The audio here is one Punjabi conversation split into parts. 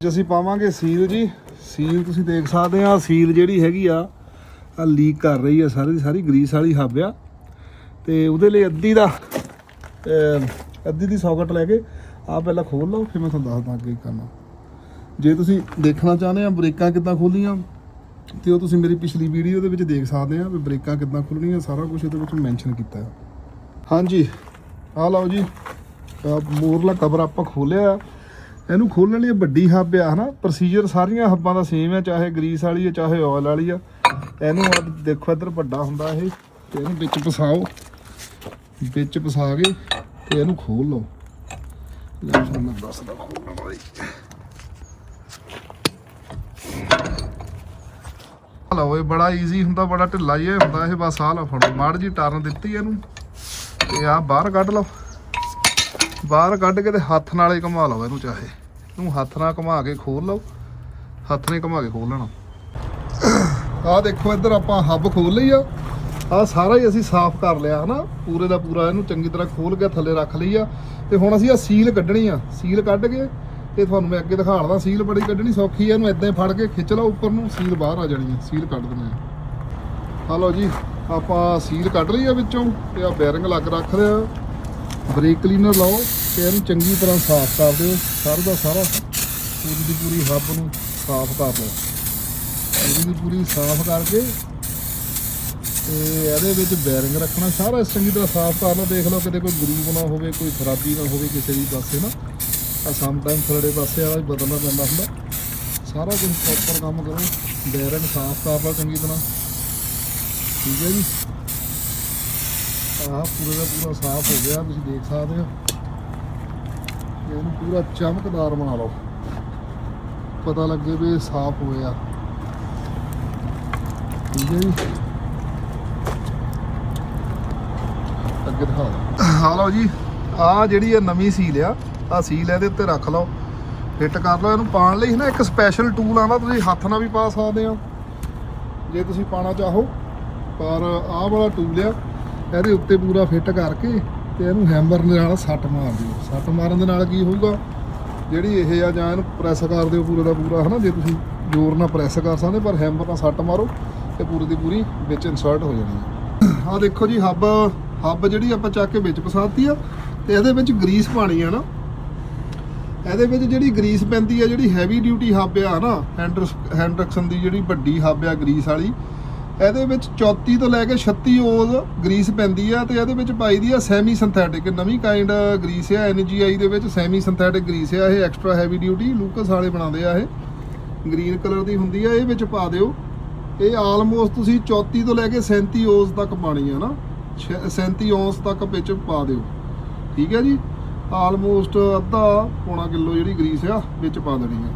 ਅੱਜ ਅਸੀਂ ਪਾਵਾਂਗੇ ਸੀਲ ਜੀ। ਸੀਲ ਤੁਸੀਂ ਦੇਖ ਸਕਦੇ ਆ ਸੀਲ ਜਿਹੜੀ ਹੈਗੀ ਆ ਆ ਲੀਕ ਕਰ ਰਹੀ ਆ ਸਾਰੀ ਦੀ ਸਾਰੀ, ਗਰੀਸ ਵਾਲੀ ਹੱਬ ਆ। ਤੇ ਉਹਦੇ ਲਈ ਅੱਧੀ ਦਾ ਅੱਧੀ ਦੀ ਸੌਕਟ ਲੈ ਕੇ ਆ ਪਹਿਲਾਂ ਖੋਲ ਲਓ, ਫਿਰ ਮੈਂ ਤੁਹਾਨੂੰ ਦੱਸਦਾ ਅੱਗੇ ਕੀ ਕਰਨਾ। ਜੇ ਤੁਸੀਂ ਦੇਖਣਾ ਚਾਹੁੰਦੇ ਆ ਬ੍ਰੇਕਾਂ ਕਿੱਦਾਂ ਖੋਲੀਆਂ, ਤੇ ਉਹ ਤੁਸੀਂ ਮੇਰੀ ਪਿਛਲੀ ਵੀਡੀਓ ਦੇ ਵਿੱਚ ਦੇਖ ਸਕਦੇ ਆ ਵੀ ਬ੍ਰੇਕਾਂ ਕਿੱਦਾਂ ਖੁੱਲਣੀਆਂ ਸਾਰਾ ਕੁਝ ਇਹਦੇ ਵਿੱਚ ਮੈਂਸ਼ਨ ਕੀਤਾ ਹੈ ਹਾਂਜੀ ਆ ਲਓ ਜੀ, ਆਹ ਕਵਰ ਆਪਾਂ ਖੋਲਿਆ ਇਹਨੂੰ ਖੋਲਣ ਲਈ ਵੱਡੀ ਹੱਬ ਆ, ਹਨਾ? ਪ੍ਰੋਸੀਜਰ ਸਾਰੀਆਂ ਹੱਬਾਂ ਦਾ ਸੇਮ ਆ, ਚਾਹੇ ਗਰੀਸ ਵਾਲੀ ਆ, ਚਾਹੇ ਆਇਲ ਵਾਲੀ ਆ। ਇਹਨੂੰ ਆ ਦੇਖੋ, ਇੱਧਰ ਵੱਡਾ ਹੁੰਦਾ ਇਹ, ਤੇ ਇਹਨੂੰ ਵਿੱਚ ਫਸਾਓ ਵਿੱਚ ਫਸਾ ਕੇ ਤੇ ਇਹਨੂੰ ਖੋਲ ਲਓ। ਲੈ ਤੁਹਾਨੂੰ ਮੈਂ ਦੱਸਦਾ ਖੋਲਣ ਬਾਰੇ ਲਓ ਇਹ ਬੜਾ ਈਜ਼ੀ ਹੁੰਦਾ, ਬੜਾ ਢਿੱਲਾ ਜਿਹਾ ਹੁੰਦਾ ਇਹ, ਬਸ ਆ ਲਓ ਫੜੋ ਮਾੜ ਜੀ ਟਰਨ ਦਿੱਤੀ ਇਹਨੂੰ, ਤੇ ਆ ਬਾਹਰ ਕੱਢ ਲਓ। ਬਾਹਰ ਕੱਢ ਕੇ ਤੇ ਹੱਥ ਨਾਲੇ ਹੀ ਘੁਮਾ ਲਓ ਇਹਨੂੰ ਚਾਹੇ। ਇਹਨੂੰ ਹੱਥ ਨਾਲ ਘੁਮਾ ਕੇ ਖੋਲ ਲਓ। ਹੱਥ ਨੇ ਘੁਮਾ ਕੇ ਖੋਲ ਲੈਣਾ। ਆਹ ਦੇਖੋ, ਇੱਧਰ ਆਪਾਂ ਹੱਬ ਖੋਲ ਲਈ ਆ। ਆਹ ਸਾਰਾ ਹੀ ਅਸੀਂ ਸਾਫ਼ ਕਰ ਲਿਆ, ਹਨਾ? ਪੂਰੇ ਦਾ ਪੂਰਾ ਇਹਨੂੰ ਚੰਗੀ ਤਰ੍ਹਾਂ ਖੋਲ ਕੇ ਥੱਲੇ ਰੱਖ ਲਈ ਆ। ਤੇ ਹੁਣ ਅਸੀਂ ਆ ਸੀਲ ਕੱਢਣੀ ਆ। ਸੀਲ ਕੱਢ ਕੇ ਤੇ ਤੁਹਾਨੂੰ ਮੈਂ ਅੱਗੇ ਦਿਖਾ ਲਵਾਂ ਸੀਲ ਬੜੀ ਕੱਢਣੀ ਸੌਖੀ ਆ। ਇਹਨੂੰ ਇਦਾਂ ਹੀ ਫੜ ਕੇ ਖਿੱਚ ਲਓ ਉੱਪਰ ਨੂੰ, ਸੀਲ ਬਾਹਰ ਆ ਜਾਣੀ ਆ। ਸੀਲ ਕੱਢ ਦਿੰਦੇ ਆ। ਹਲੋ ਜੀ, ਆਪਾਂ ਸੀਲ ਕੱਢ ਲਈ ਆ ਵਿੱਚੋਂ। ਤੇ ਆ ਬੈਰਿੰਗ ਲੱਗ ਰੱਖ ਲਿਆ। ਬ੍ਰੇਕ ਕਲੀਨਰ ਲਾਓ। ਤੇ ਇਹਨੂੰ ਚੰਗੀ ਤਰ੍ਹਾਂ ਸਾਫ਼ ਕਰ ਦਿਓ। ਸਾਰਾ ਦਾ ਸਾਰਾ ਪੂਰੀ ਦੀ ਪੂਰੀ ਹੱਬ ਨੂੰ ਸਾਫ਼ ਕਰ ਦਿਓ ਪੂਰੀ ਦੀ ਪੂਰੀ ਸਾਫ਼ ਕਰਕੇ ਤੇ ਇਹਦੇ ਵਿੱਚ ਬੈਰਿੰਗ ਰੱਖਣਾ। ਸਾਰਾ ਚੰਗੀ ਤਰ੍ਹਾਂ ਸਾਫ਼ ਕਰ ਲਓ। ਦੇਖ ਲਓ ਕਿਤੇ ਕੋਈ ਗਰੂਬ ਨਾ ਹੋਵੇ, ਕੋਈ ਖਰਾਬੀ ਨਾ ਹੋਵੇ ਕਿਸੇ ਵੀ ਪਾਸੇ ਨਾ। ਆ ਸਮ ਟਾਈਮ ਥਰੜੇ ਪਾਸੇ ਵਾਲਾ ਵੀ ਬਦਲਣਾ ਪੈਂਦਾ ਹੁੰਦਾ। ਸਾਰਾ ਕੁਝ ਪ੍ਰੋਪਰ ਕੰਮ ਕਰੋ। ਬੈਰਿੰਗ ਸਾਫ਼ ਕਰ ਲਓ ਚੰਗੀ ਤਰ੍ਹਾਂ। ਠੀਕ ਹੈ ਜੀ? ਆਹ ਪੂਰਾ ਦਾ ਪੂਰਾ ਸਾਫ਼ ਹੋ ਗਿਆ। ਤੁਸੀਂ ਦੇਖ ਸਕਦੇ ਹੋ। ਇਹਨੂੰ ਪੂਰਾ ਚਮਕਦਾਰ ਬਣਾ ਲਓ। ਪਤਾ ਲੱਗੇ ਵੀ ਸਾਫ਼ ਹੋਇਆ। ਠੀਕ ਹੈ ਜੀ। ਅੱਗੇ ਦਿਖਾ ਦਿਓ। ਲਓ ਜੀ, ਆਹ ਜਿਹੜੀ ਇਹ ਨਵੀਂ ਸੀਲ ਆ ਆ ਸੀਲ ਇਹਦੇ ਉੱਤੇ ਰੱਖ ਲਓ। ਫਿੱਟ ਕਰ ਲਓ, ਇਹਨੂੰ ਪਾਉਣ ਲਈ ਨਾ ਇੱਕ ਸਪੈਸ਼ਲ ਟੂਲ ਆਉਂਦਾ ਤੁਸੀਂ ਹੱਥ ਨਾਲ ਵੀ ਪਾ ਸਕਦੇ ਹੋ। ਜੇ ਤੁਸੀਂ ਪਾਣਾ ਚਾਹੋ, ਪਰ ਆਹ ਵਾਲਾ ਟੂਲ ਆ, ਇਹਦੇ ਉੱਤੇ ਪੂਰਾ ਫਿੱਟ ਕਰਕੇ ਤੇ ਇਹਨੂੰ ਹੈਮਰ ਨਾਲ ਸੱਟ ਮਾਰ ਦਿਓ। ਸੱਟ ਮਾਰਨ ਦੇ ਨਾਲ ਕੀ ਹੋਊਗਾ? ਜਿਹੜੀ ਇਹ ਆ ਜਾਂ ਇਹਨੂੰ ਪ੍ਰੈਸ ਕਰ ਦਿਓ ਪੂਰਾ ਦਾ ਪੂਰਾ, ਹਨਾ? ਜੇ ਤੁਸੀਂ ਜ਼ੋਰ ਨਾਲ ਪ੍ਰੈਸ ਕਰ ਸਕਦੇ ਪਰ ਹੈਮਰ ਨਾਲ ਸੱਟ ਮਾਰੋ ਤੇ ਪੂਰੀ ਦੀ ਪੂਰੀ ਵਿੱਚ ਇਨਸਰਟ ਹੋ ਜਾਣੀ ਹੈ ਆਹ ਦੇਖੋ ਜੀ, ਹੱਬ ਹੱਬ ਜਿਹੜੀ ਆਪਾਂ ਚੱਕ ਕੇ ਵਿੱਚ ਫਸਾਤੀ ਆ ਤੇ ਇਹਦੇ ਵਿੱਚ ਗਰੀਸ ਪਾਣੀ ਆ ਨਾ। ਇਹਦੇ ਵਿੱਚ ਜਿਹੜੀ ਗਰੀਸ ਪੈਂਦੀ ਆ, ਜਿਹੜੀ ਹੈਵੀ ਡਿਊਟੀ ਹੱਬ ਆ ਨਾ ਹੈਂਡਰਸ ਹੈਂਡਰਕਸਨ ਦੀ ਜਿਹੜੀ ਵੱਡੀ ਹੱਬ ਆ ਗਰੀਸ ਵਾਲੀ ਇਹਦੇ ਵਿੱਚ 34 ਤੋਂ ਲੈ ਕੇ 36 ਓਜ਼ ਗਰੀਸ ਪੈਂਦੀ ਆ ਤੇ ਇਹਦੇ ਵਿੱਚ ਪਾਈ ਦੀ ਆ ਸੈਮੀ ਸਿੰਥੈਟਿਕ ਨਵੀਂ ਕਾਈਂਡ ਗਰੀਸ ਆ ਐਨਜੀਆਈ ਦੇ ਵਿੱਚ ਸੈਮੀ ਸਿੰਥੈਟਿਕ ਗਰੀਸ ਆ, ਇਹ ਐਕਸਟਰਾ ਹੈਵੀ ਡਿਊਟੀ ਲੂਕਸ ਵਾਲੇ ਬਣਾਉਂਦੇ ਆ ਇਹ। ਗ੍ਰੀਨ ਕਲਰ ਦੀ ਹੁੰਦੀ ਆ, ਇਹ ਵਿੱਚ ਪਾ ਦਿਓ। ਇਹ ਆਲਮੋਸਟ ਤੁਸੀਂ 34 ਤੋਂ ਲੈ ਕੇ 37 ਓਜ਼ ਤੱਕ ਪਾਣੀ ਆ ਨਾ। ਛ- 37 ਓਜ਼ ਤੱਕ ਵਿੱਚ ਪਾ ਦਿਓ। ਠੀਕ ਹੈ ਜੀ? ਆਲਮੋਸਟ ਅੱਧਾ ਪੌਣਾ ਕਿਲੋ ਜਿਹੜੀ ਗਰੀਸ ਆ, ਵਿੱਚ ਪਾ ਦੇਣੀ ਆ।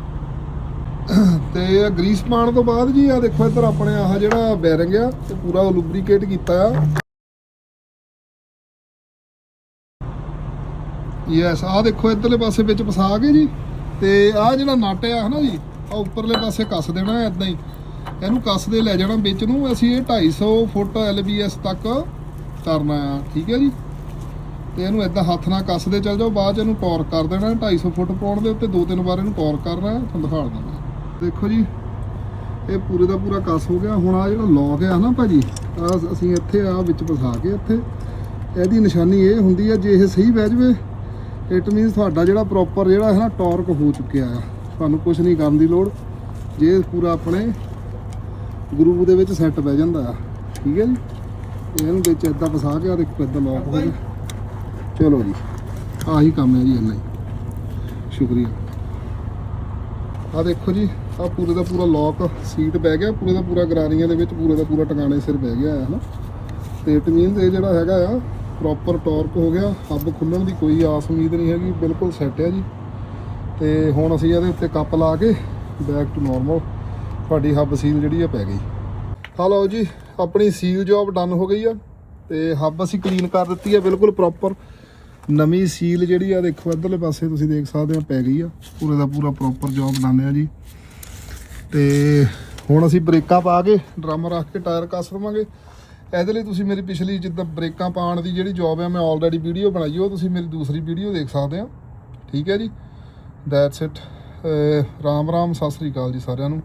ਤੇ ਇਹ ਗਰੀਸ ਪਾਣ ਤੋਂ ਬਾਅਦ ਜੀ ਆ ਦੇਖੋ ਇੱਧਰ ਆਪਣੇ ਆਹ ਜਿਹੜਾ ਬੈਰਿੰਗ ਆ ਤੇ ਪੂਰਾ ਲੁਬਰੀਕੇਟ ਕੀਤਾ ਆ। ਯੈਸ ਆ ਦੇਖੋ ਇੱਧਰਲੇ ਪਾਸੇ ਵਿੱਚ ਫਸਾ ਕੇ ਜੀ, ਤੇ ਆ ਜਿਹੜਾ ਨਟ ਆ ਹਨਾ ਜੀ ਆ ਉੱਪਰਲੇ ਪਾਸੇ ਕੱਸ ਦੇਣਾ ਐਦਾਂ ਹੀ। ਇਹਨੂੰ ਕੱਸਦੇ ਲੈ ਜਾਣਾ ਵਿੱਚ ਨੂੰ, ਅਸੀਂ ਇਹ 250 ਫੁੱਟ LBS ਤੱਕ ਕਰਨਾ ਆ, ਠੀਕ ਹੈ ਜੀ। ਤੇ ਇਹਨੂੰ ਇਦਾਂ ਹੱਥ ਨਾਲ ਕੱਸਦੇ ਚੱਲ ਜਾਓ, ਬਾਅਦ ਚ ਇਹਨੂੰ ਟੌਰਕ ਕਰ ਦੇਣਾ 250 ਫੁੱਟ ਪਾਉਣ ਦੇ ਉੱਤੇ ਦੋ ਤਿੰਨ ਵਾਰ ਇਹਨੂੰ ਟੌਰਕ ਕਰਨਾ ਹੈ ਤੁਹਾਨੂੰ ਦਿਖਾ ਦਿੰਦਾ। ਦੇਖੋ ਜੀ, ਇਹ ਪੂਰੇ ਦਾ ਪੂਰਾ ਕੱਸ ਹੋ ਗਿਆ। ਹੁਣ ਆ ਜਿਹੜਾ ਲੌਕ ਹੈ ਨਾ ਭਾਜੀ ਆ ਅਸੀਂ ਇੱਥੇ ਆ ਵਿੱਚ ਫਸਾ ਕੇ ਇੱਥੇ, ਇਹਦੀ ਨਿਸ਼ਾਨੀ ਇਹ ਹੁੰਦੀ ਆ, ਜੇ ਇਹ ਸਹੀ ਬਹਿ ਜਵੇ ਇਟ ਮੀਨਸ ਤੁਹਾਡਾ ਜਿਹੜਾ ਪ੍ਰੋਪਰ ਜਿਹੜਾ ਹੈ ਨਾ ਟੌਰਕ ਹੋ ਚੁੱਕਿਆ ਆ। ਤੁਹਾਨੂੰ ਕੁਝ ਨਹੀਂ ਕਰਨ ਦੀ ਲੋੜ। ਜੇ ਪੂਰਾ ਆਪਣੇ ਗਰੂਪ ਦੇ ਵਿੱਚ ਸੈੱਟ ਬਹਿ ਜਾਂਦਾ ਆ। ਠੀਕ ਹੈ ਜੀ? ਇਹਨੂੰ ਵਿੱਚ ਇਦਾਂ ਫਸਾ ਕੇ ਆ ਦੇਖੋ ਇਦਾਂ ਲੌਕ ਹੋ ਗਿਆ। ਚਲੋ ਜੀ, ਆਹੀ ਕੰਮ ਹੈ ਜੀ ਇੰਨਾ ਹੀ। ਸ਼ੁਕਰੀਆ। ਆ ਦੇਖੋ ਜੀ ਆ ਪੂਰੇ ਦਾ ਪੂਰਾ ਲੌਕ ਸੀਟ ਬਹਿ ਗਿਆ, ਪੂਰੇ ਦਾ ਪੂਰਾ ਗਰਾਰੀਆਂ ਦੇ ਵਿੱਚ ਪੂਰੇ ਦਾ ਪੂਰਾ ਟਿਕਾਣੇ ਸਿਰ ਬਹਿ ਗਿਆ ਹੈ ਹਨਾ ਤੇ ਇਟ ਮੀਨਸ ਇਹ ਜਿਹੜਾ ਹੈਗਾ ਆ ਪ੍ਰੋਪਰ ਟਾਰਕ ਹੋ ਗਿਆ ਹੱਬ ਖੁੱਲਣ ਦੀ ਕੋਈ ਆਸ ਉਮੀਦ ਨਹੀਂ ਹੈਗੀ, ਬਿਲਕੁਲ ਸੈੱਟ ਹੈ ਜੀ। ਤੇ ਹੁਣ ਅਸੀਂ ਇਹਦੇ ਉੱਤੇ ਕੱਪ ਲਾ ਕੇ ਬੈਕ ਟੂ ਨਾਰਮਲ ਤੁਹਾਡੀ ਹੱਬ ਸੀਲ ਜਿਹੜੀ ਆ ਪੈ ਗਈ। ਆ ਲਓ ਜੀ, ਆਪਣੀ ਸੀਲ ਜੌਬ ਡਨ ਹੋ ਗਈ ਆ, ਤੇ ਹੱਬ ਅਸੀਂ ਕਲੀਨ ਕਰ ਦਿੱਤੀ ਆ, ਬਿਲਕੁਲ ਪ੍ਰੋਪਰ ਨਵੀਂ ਸੀਲ ਜਿਹੜੀ ਆ, ਦੇਖੋ ਇਧਰਲੇ ਪਾਸੇ ਤੁਸੀਂ ਦੇਖ ਸਕਦੇ ਆ, ਪੈ ਗਈ ਆ। ਪੂਰੇ ਦਾ ਪੂਰਾ ਪ੍ਰੋਪਰ ਜੌਬ ਬਣਾਉਂਦੇ ਆ ਜੀ। ਤੇ ਹੁਣ ਅਸੀਂ ਬ੍ਰੇਕਾਂ ਪਾ ਕੇ ਡਰਮ ਰੱਖ ਕੇ ਟਾਇਰ ਕੱਸ ਦੇਵਾਂਗੇ। ਇਹਦੇ ਲਈ ਤੁਸੀਂ ਮੇਰੀ ਪਿਛਲੀ ਜਿੱਦਾਂ ਬ੍ਰੇਕਾਂ ਪਾਉਣ ਦੀ ਜਿਹੜੀ ਜੌਬ ਆ, ਮੈਂ ਆਲਰੇਡੀ ਵੀਡੀਓ ਬਣਾਈ ਉਹ ਤੁਸੀਂ ਮੇਰੀ ਦੂਸਰੀ ਵੀਡੀਓ ਦੇਖ ਸਕਦੇ ਆ। ਠੀਕ ਹੈ ਜੀ? ਦੈਟਸ ਇਟ ਰਾਮ ਰਾਮ, ਸਤਿ ਸ੍ਰੀ ਅਕਾਲ ਜੀ ਸਾਰਿਆਂ ਨੂੰ।